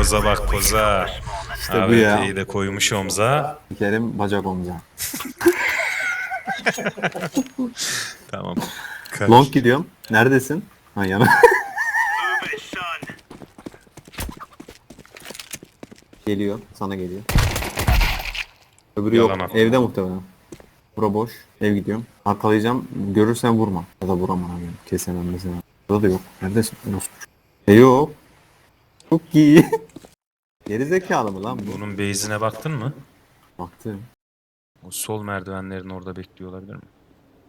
Poza bak poza. İşte bu ya. AWP'yi de koymuş omza. Kerim bacak omza. Tamam. Kaç. Long gidiyorum. Neredesin? Ha yana. geliyor. Sana geliyor. Öbürü yok. Yalan atma. Evde muhtemelen. Bura boş. Ev gidiyorum. Arkalayacağım. Görürsen vurma. Ya da vuramam abi. Kesemem mesela. Burada da yok. Neredesin? Nasıl? E yok. Çok iyi. Geri zekalı mı lan bu? Bunun base'ine baktın mı? Baktım. O sol merdivenlerin orada bekliyor olabilir mi?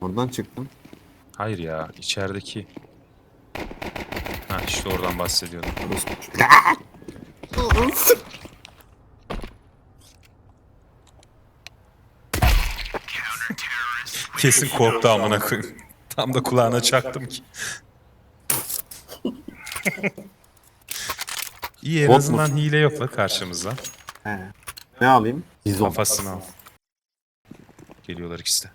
Oradan çıktım. Hayır ya içerideki. Ha işte oradan bahsediyordum. Kesin korktu amına koyayım. Tam da kulağına çaktım ki. İyi en Bot azından hile yok la karşımızda. He. Ne alayım? Bizon. Kafasını al. Geliyorlar ikisi de.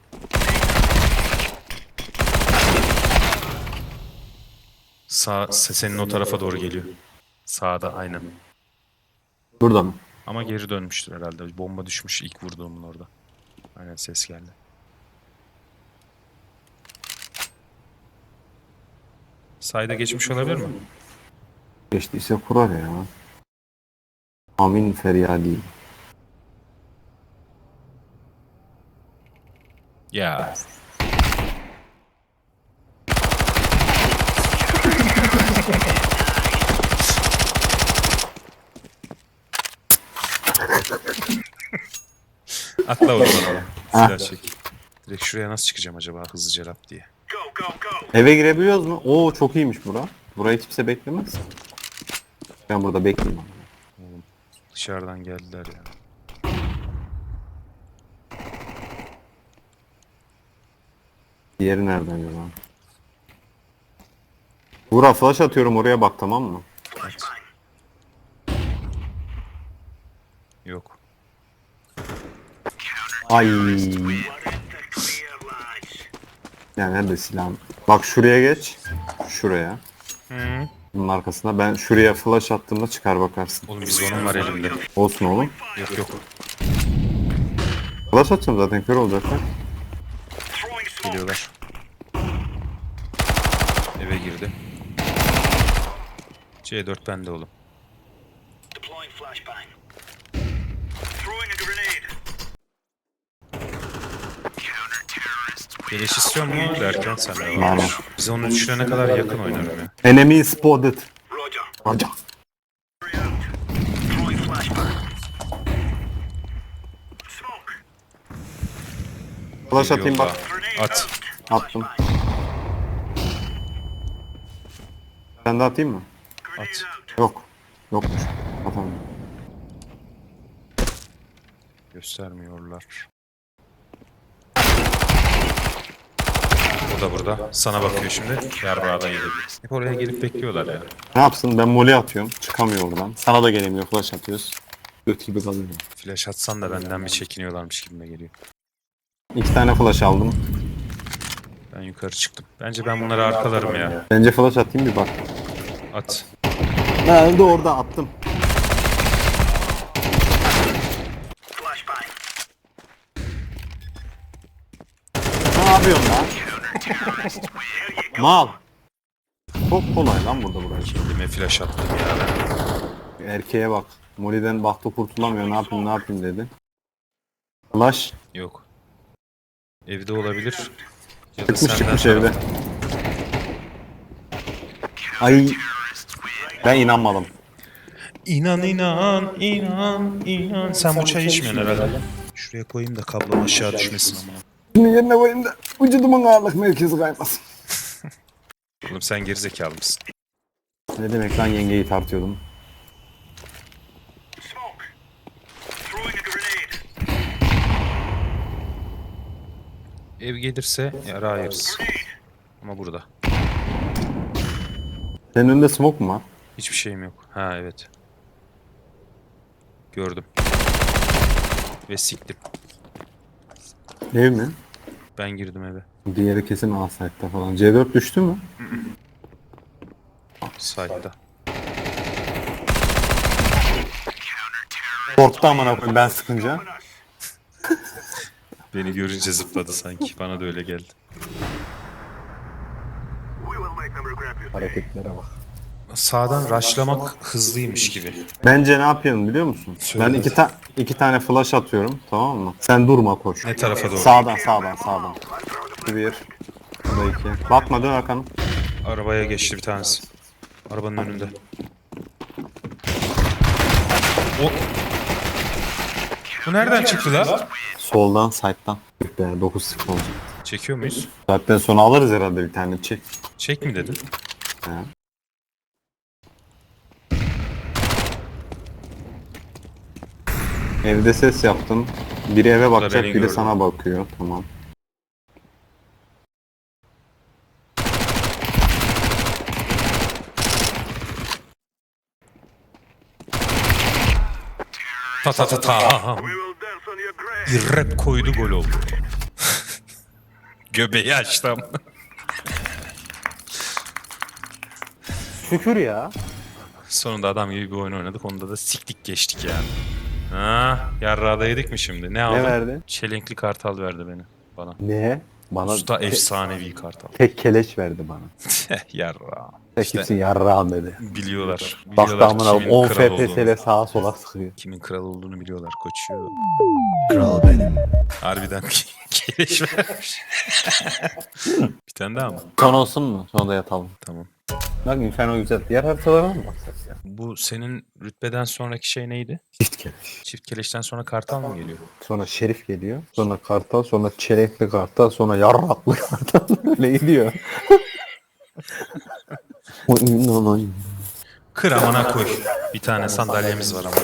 Sağ, se- senin o tarafa doğru geliyor. Sağda aynen. Burada mı? Ama geri dönmüştür herhalde. Bomba düşmüş ilk vurduğumun orada. Aynen ses geldi. Sayda geçmiş olabilir mi? Geçtiyse kurar ya. Amin feryadi. Ya. Atla oradan. Silah çek. Direkt şuraya nasıl çıkacağım acaba hızlıca rap diye. Eve girebiliyoruz mu? Oo çok iyiymiş bura. Burayı kimse beklemez. Ben burada bekleyeyim. Oğlum dışarıdan geldiler ya. Diğeri nereden acaba? Bura flash atıyorum oraya bak tamam mı? At. Yok. Ay. Ya nerede silahım? Bak şuraya geç. Şuraya. Hı. Bunun arkasına ben şuraya flash attığımda çıkar bakarsın. Oğlum bizonum var elimde. Olsun oğlum. Yok yok. Flash atacağım zaten kör olacaklar. Geliyorlar. Eve girdi. C4 bende oğlum. Geliş istiyor mu derken sen de Tamam. Biz onu düşürene kadar yakın oynarım ya. Enemy spotted. Roger. Flash atayım bak. At. Attım. Ben de atayım mı? At. Yok. Yokmuş. Atamam. Göstermiyorlar. O da burada. Sana bakıyor şimdi. Yarbrağda yedi. Hep oraya gelip bekliyorlar ya. Ne yapsın ben mole atıyorum. Çıkamıyor oradan. Sana da gelemiyor flash atıyoruz. Göt gibi kalıyor. Flash atsan da benden bir çekiniyorlarmış gibime geliyor. İki tane flash aldım. Ben yukarı çıktım. Bence ben bunları arkalarım ya. Bence flash atayım bir bak. At. Nerede orada attım. Ne yapıyorsun lan? Mal. Çok kolay lan burada burası. Kendime flash attım ya. Erkeğe bak. Molly'den baktı kurtulamıyor. Ne yapayım ne yapayım dedi. Flash. Yok. Evde olabilir. Ya da Çıkmış senden çıkmış tarafta. evde. Ay. Ben inanmadım. İnan inan inan inan. Sen bu çayı içmiyorsun herhalde. Şuraya koyayım da kablom aşağı düşmesin ama. Şimdi yerine koyayım da vücudumun ağırlık merkezi kaymasın. Oğlum sen gerizekalı mısın? Ne demek lan yengeyi tartıyordum. Smoke. Throwing a grenade. Ev gelirse yara ayırız. Ama burada. Senin önünde smoke mu var? Hiçbir şeyim yok. Ha evet. Gördüm. Ve siktim. Ev mi? Ben girdim eve. Diğeri kesin A-Site'da falan. C4 düştü mü? Site'da. Korktu amına koyayım ben sıkınca. Beni görünce zıpladı sanki. Bana da öyle geldi. Hareketlere bak. Sağdan raşlamak hızlıymış gibi. Bence ne yapıyorum biliyor musun? Söyle. Ben iki, ta iki tane flash atıyorum tamam mı? Sen durma koş. Ne tarafa doğru? Sağdan sağdan sağdan. Bir. Bu da iki. Bakma dön arkanı. Arabaya geçti bir tanesi. Arabanın önünde. O... Bu nereden çıktı la? Soldan side'dan. Be 9 0 olacak. Çekiyor muyuz? Zaten sonra alırız herhalde bir tane çek. Çek mi dedin? He. Evde ses yaptım. Biri eve bakacak, biri sana bakıyor. Tamam. Ta ta ta ta. Bir rap koydu gol oldu. Göbeği açtı ama. Şükür ya. Sonunda adam gibi bir oyun oynadık. Onda da siktik geçtik yani. Ha, yarrağda yedik mi şimdi? Ne aldın? verdi? Çelenkli kartal verdi beni. Bana. Ne? Bana Usta te- efsanevi kartal. tek keleş verdi bana. Yarra. Tek İşte kimsin yarrağım dedi. biliyorlar. Baktı Biliyorlar amına kimin 10 kral. FPS ile sağa sola sıkıyor. Kimin kral olduğunu biliyorlar koçuyor. Kral benim. Harbiden keleş vermiş. bir tane daha mı? Son olsun mu? Sonra da yatalım. Tamam. Bak Inferno güzel. Diğer haritalara mı baksak ya? Bu senin rütbeden sonraki şey neydi? Çift keleş. Çift keleşten sonra kartal mı geliyor? Sonra Şerif geliyor. Sonra Kartal. Sonra Çelenkli Kartal. Sonra Yarraklı Kartal. Öyle gidiyor. Kır amına koy. Bir tane sandalyemiz var ama.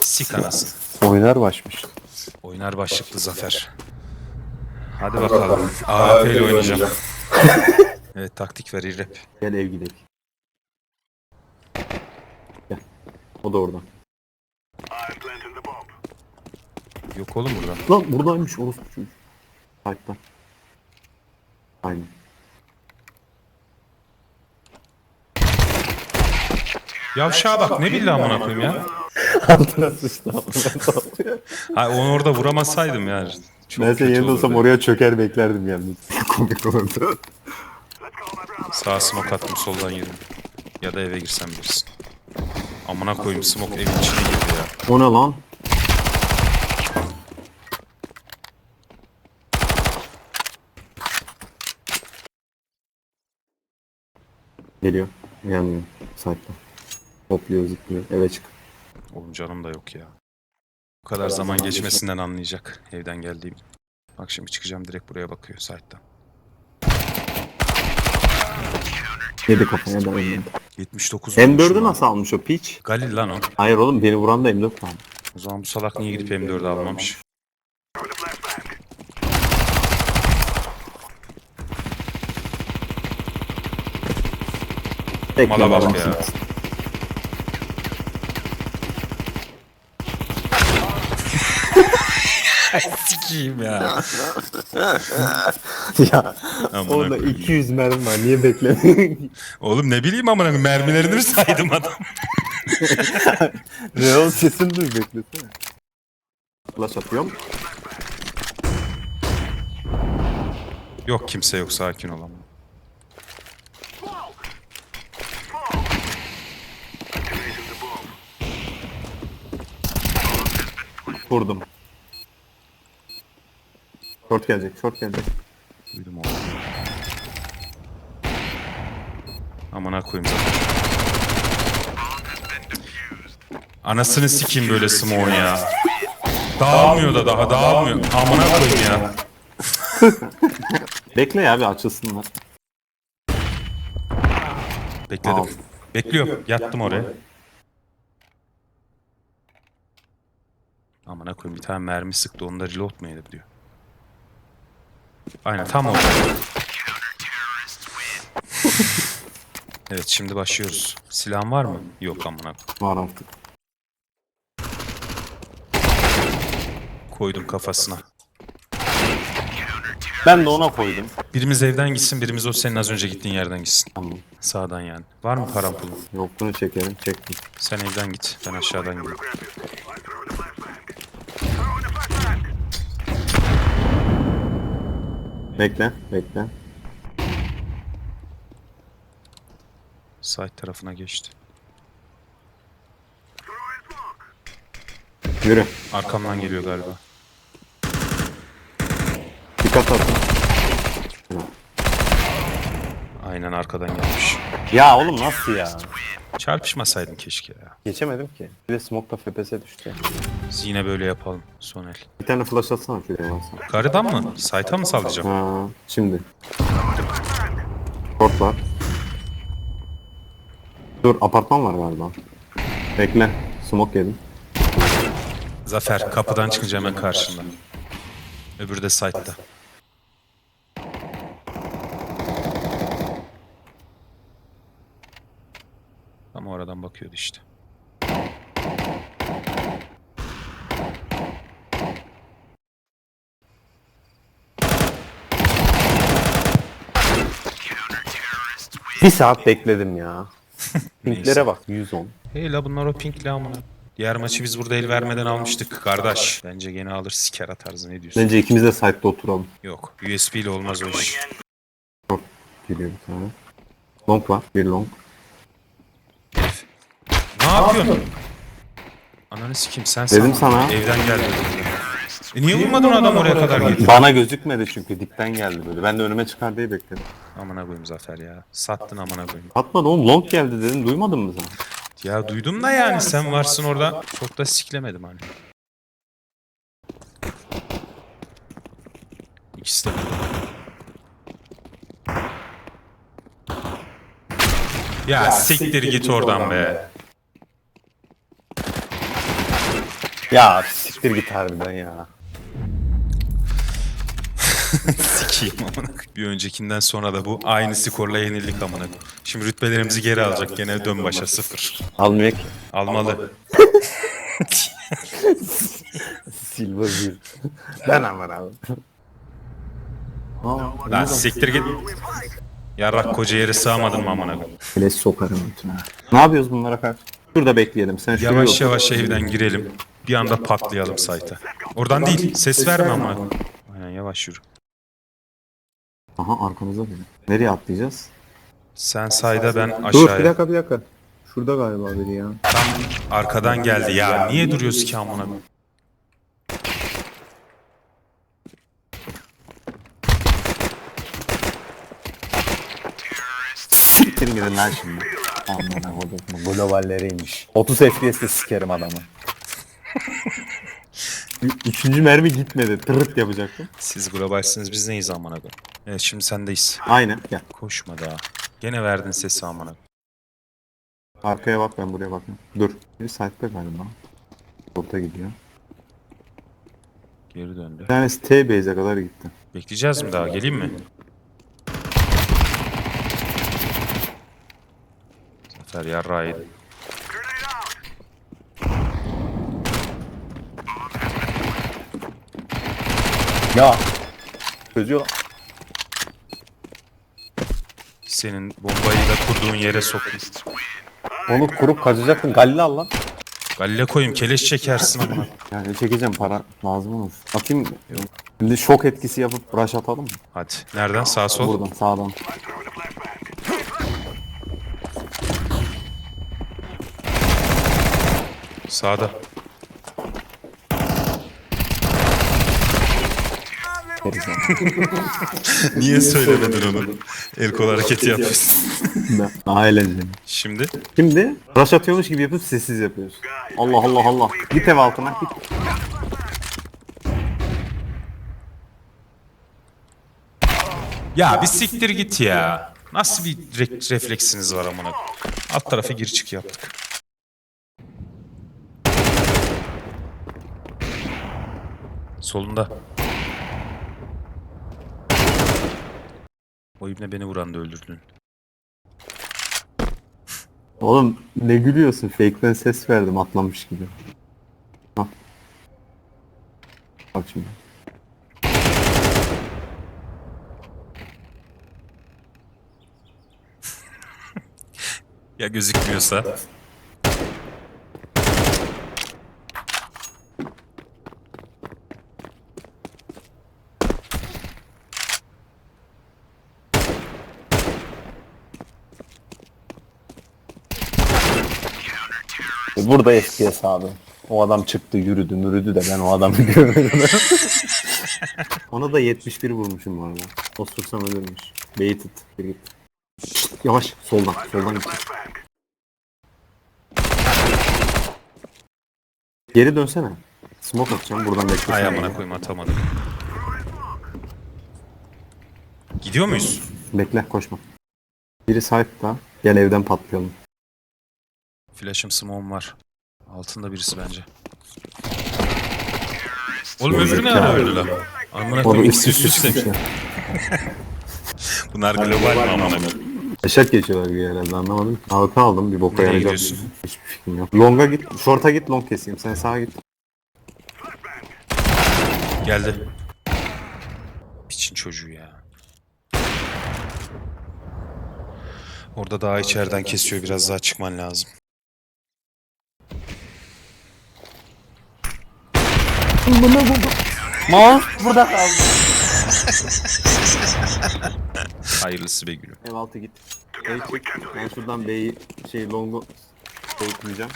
Sik anası. Oynar başmış. Oynar başlıklı zafer. Hadi bakalım. AWP ile oynayacağım. evet taktik ver rap. Gel ev gidelim. Gel. O da oradan. Yok oğlum burada. Lan buradaymış orospu çocuk. Fight'tan. Aynen. Yavşağa bak ne billah amına koyayım ya. Altına sıçtı. Ha onu orada vuramasaydım yani. Çok ben senin kötü yerinde olsam oraya çöker beklerdim yalnız. Komik olurdu. Sağa smoke attım soldan yedim. Ya da eve girsem bilirsin. Amına koyayım smoke evin içine girdi ya. O ne lan? Geliyor. Yanmıyor. Site'da. Hopluyor zıplıyor. Eve çık. Oğlum canım da yok ya. Bu kadar zaman geçmesinden anlayacak evden geldiğim. Bak şimdi çıkacağım direkt buraya bakıyor site'den. Yedi kafaya da önüne. 79 M4'ü vurmuşum nasıl almış o piç? Galil lan o. Hayır oğlum beni vuran da M4 almış. O zaman bu salak niye gidip M4'ü almamış? Mala bak ya. Sikiyim ya. ya Amına orada koyayım. 200 mermi var niye beklemiyorsun? Oğlum ne bileyim amına koyayım, mermilerini mi saydım adam? Real sesini duy beklesene. Flash atıyorum. Yok kimse yok sakin ol ama. Vurdum. Short gelecek, short gelecek. Duydum oğlum. Amına koyayım. Anasını sikeyim böyle smoke ya. Dağılmıyor da daha dağılmıyor. Amına koyayım ya. Bekle ya bir açılsınlar. Bekledim. Al. Bekliyorum. Yattım oraya. Amına koyayım bir tane mermi sıktı onu da reload mu edip diyor. Aynen tam orada. evet şimdi başlıyoruz. Silahın var mı? Yok amına. Var artık. Koydum kafasına. Ben de ona koydum. Birimiz evden gitsin, birimiz o senin az önce gittiğin yerden gitsin. Tamam. Sağdan yani. Var mı param pulun? Yok bunu çekerim, çektim. Sen evden git, ben aşağıdan gideyim. Bekle, bekle. Side tarafına geçti. Yürü. Arkamdan geliyor galiba. Dikkat at. Aynen arkadan gelmiş. Ya oğlum nasıl ya? Çarpışmasaydın keşke ya. Geçemedim ki. Bir de smoke'la FPS düştü. Biz yine böyle yapalım son el. Bir tane flash atsana şuraya varsa. Garıdan mı? Site'a mı sallayacağım? Ha, şimdi. Short var. Dur apartman var galiba. Bekle. Smoke yedim. Zafer kapıdan çıkınca hemen karşında. Öbürü de site'da. Ama oradan bakıyordu işte. Bir saat bekledim ya. Pinklere bak 110. Hey la bunlar o pinkli amına. Diğer maçı biz burada el vermeden almıştık kardeş. Bence gene alır siker atarız ne diyorsun? Bence ikimiz de site'de oturalım. Yok USB ile olmaz o iş. Geliyor bir tane. Long var. Bir long. Ne yapıyorsun? Ananı sikeyim sen Dedim sana. Evden geldi. E niye vurmadın adam oraya kadar geldi? Bana gözükmedi çünkü dipten geldi böyle. Ben de önüme çıkar diye bekledim. Amına koyayım Zafer ya. Sattın amına koyayım. Atmadı oğlum long geldi dedim. Duymadın mı sen? Ya duydum da yani sen varsın orada. Çok da siklemedim hani. İkisi de. Ya siktir git oradan be. Ya siktir git harbiden ya. Sikeyim amına koyayım. Bir öncekinden sonra da bu aynı skorla yenildik amına koyayım. Şimdi rütbelerimizi geri alacak gene dön başa sıfır. Almıyor ki. Almalı. Silver bir. ben aman abi. Aa, Lan siktir git. Yarrak koca yere sığamadın mı amına koyayım? Flash sokarım bütün ha. Ne yapıyoruz bunlara karşı? Şurada bekleyelim. Sen şuraya Yavaş yavaş evden girelim. Bir anda patlayalım site'a. Oradan değil. Ses verme amına koyayım. Aynen yavaş yürü. Aha arkamızda biri. Nereye atlayacağız? Sen sayda ben Dur bir aşağıya. dakika bir dakika. Şurada galiba biri ya. Tam arkadan geldi ya. Niye duruyorsun ki amına? Siktir gidin lan şimdi. Aman kodum. Globalleriymiş. 30 FPS'te sikerim adamı. Üçüncü mermi gitmedi. Tırırt yapacaktım. Siz globalsiniz biz neyiz amına koyayım? Evet şimdi sendeyiz. Aynen gel. Koşma daha. Gene verdin sesi amına koyayım. Arkaya bak ben buraya bakayım. Dur. Bir site'de galiba. Orta gidiyor. Geri döndü. Bir tanesi T base'e kadar gitti. Bekleyeceğiz mi daha? Geleyim mi? Zafer yarrağı yedi. Ya. Çözüyor lan. Senin bombayı da kurduğun yere sokayım. Onu kurup kaçacaktın. Galile al lan. Galle koyayım keleş çekersin amına. Yani çekeceğim para lazım olur. Bakayım. Şimdi şok etkisi yapıp rush atalım mı? Hadi. Nereden? Sağ sol. Buradan sağdan. Sağda. Niye söylemedin onu? El kol hareketi yapıyorsun. Daha eğlenceli. Şimdi Şimdi rush atıyormuş gibi yapıp sessiz yapıyoruz. Allah Allah Allah. Git ev altına git. Ya bir siktir git ya. Nasıl bir re- refleksiniz var amına? Alt tarafı gir çık yaptık. Solunda. O ibne beni vuran da öldürdün. Oğlum ne gülüyorsun? Fake'den ses verdim atlamış gibi. Hah. Bak şimdi. Ya gözükmüyorsa? Burada FPS abi. O adam çıktı yürüdü mürüdü de ben o adamı görmedim. Ona da 71 vurmuşum bu arada. Osursam ölürmüş. Baited. Bir git. Şşt, yavaş. Soldan. Soldan git. Geri dönsene. Smoke atacağım. Buradan beklesene. Ay amına koyayım atamadım. Gidiyor muyuz? Bekle koşma. Biri side'da. Gel evden patlayalım. Flash'ım smoke'um var. Altında birisi bence. Oğlum öbürü ne ara öldü lan? Amına Onu koyayım üst üste çıkmışlar. Bunlar global mi amına koyayım? Eşek geçiyorlar bir herhalde anlamadım. AWP aldım bir boka Nereye yarayacak. gidiyorsun? Hiçbir fikrim yok. Long'a git. Short'a git long keseyim. Sen sağa git. Geldi. Piçin çocuğu ya. Orada daha içeriden kesiyor biraz daha çıkman lazım. Mouse burada kaldı. Hayırlısı be gülüm. Ev altı git. Çık. Ben şuradan B'yi şey long'u eğitmeyeceğim.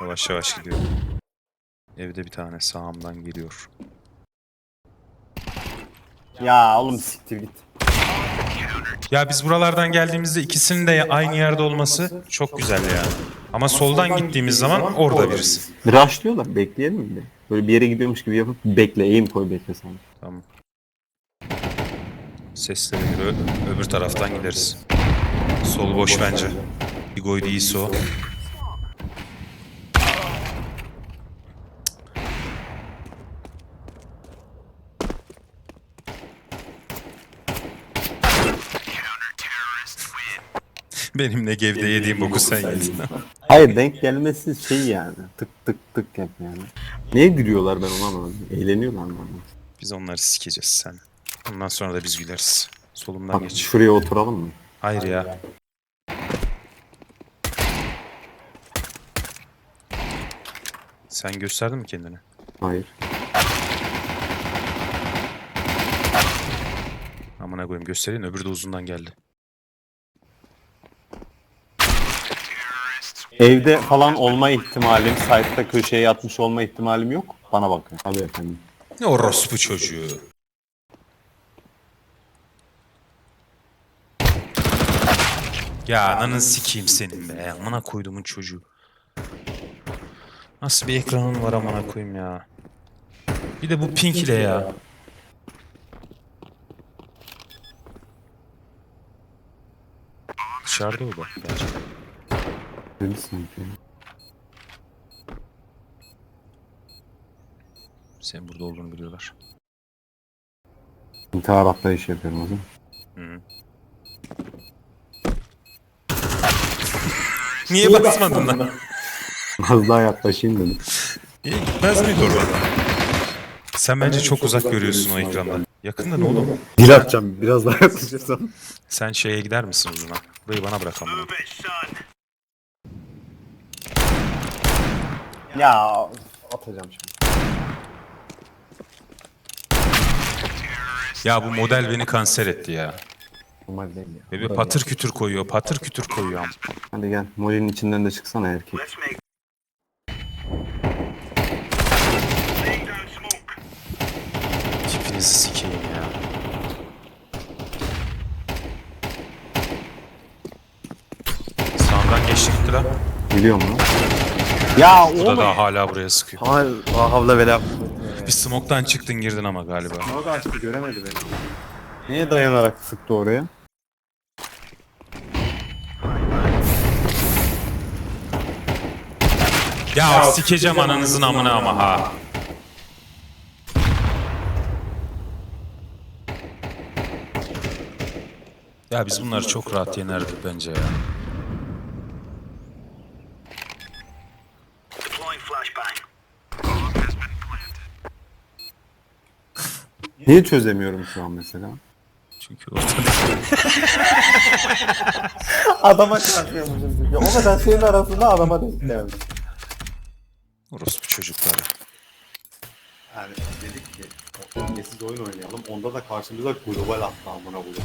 Yavaş yavaş gidiyor. Evde bir tane sağımdan geliyor. Ya oğlum siktir git. Ya biz buralardan geldiğimizde ikisinin de aynı yerde olması çok güzel yani. Ama soldan gittiğimiz zaman orada birisi. Rush'lıyorlar. Bekleyelim mi? Böyle bir yere gidiyormuş gibi yapıp bekle. Aim koy bekle sen. Tamam. Seslere göre ö- öbür taraftan gideriz. Sol boş bence. Bigoy değilse o. Benim ne gevde yediğim boku sen yedin. Hayır denk gelmesi şey yani. Tık tık tık hep yani. Niye gülüyorlar ben onu anlamadım. Eğleniyorlar mı? Biz onları sikeceğiz sen. Ondan sonra da biz güleriz. Solumdan Bak geç. şuraya oturalım mı? Hayır ya. Sen gösterdin mi kendini? Hayır. Amına koyayım göstereyim öbürü de uzundan geldi. Evde falan olma ihtimalim, site'da köşeye yatmış olma ihtimalim yok. Bana bakın. Tabii efendim. Ne orospu çocuğu. Ya ananı sikeyim senin be. Amına koyduğumun çocuğu. Nasıl bir ekranın var amına koyayım ya. Bir de bu pink ile ya. Dışarıda o da bence. Öyle sanki. Senin burada olduğunu biliyorlar. İntihar atlayış yapıyorum o zaman. Hı. Niye basmadın lan? Az daha yaklaşayım dedim. Niye gitmez miydi orada? Sen bence çok uzak görüyorsun o ekranda. Yakında ne oğlum? Dil atacağım. Biraz daha yaklaşırsam. Sen şeye gider misin uzuna? Burayı bana bırak amına. Move it, son. Ya atacağım şimdi. Ya bu model beni kanser etti ya. Normal değil ya. Bebe patır kütür koyuyor, patır kütür koyuyor. Hadi gel. Molly'nin içinden de çıksana erkek. Tipinizi sikeyim ya. Sağından geçti gitti lan. Biliyor musun? Ya Bu da oğlum. daha hala buraya sıkıyor. Hayır. Havla vela. Bir smoke'tan çıktın girdin ama galiba. O da açtı göremedi beni. Niye dayanarak sıktı oraya? Ya sikeceğim ananızın amına ama ha. Ya biz bunları çok rahat yenerdik bence ya. Niye çözemiyorum şu an mesela? Çünkü ortada Adama çarpıyormuşum çünkü. O kadar şeyin arasında adama denk gelmiş. orospu çocukları. Yani dedik ki dengesiz oyun oynayalım. Onda da karşımıza global attı amına koyayım.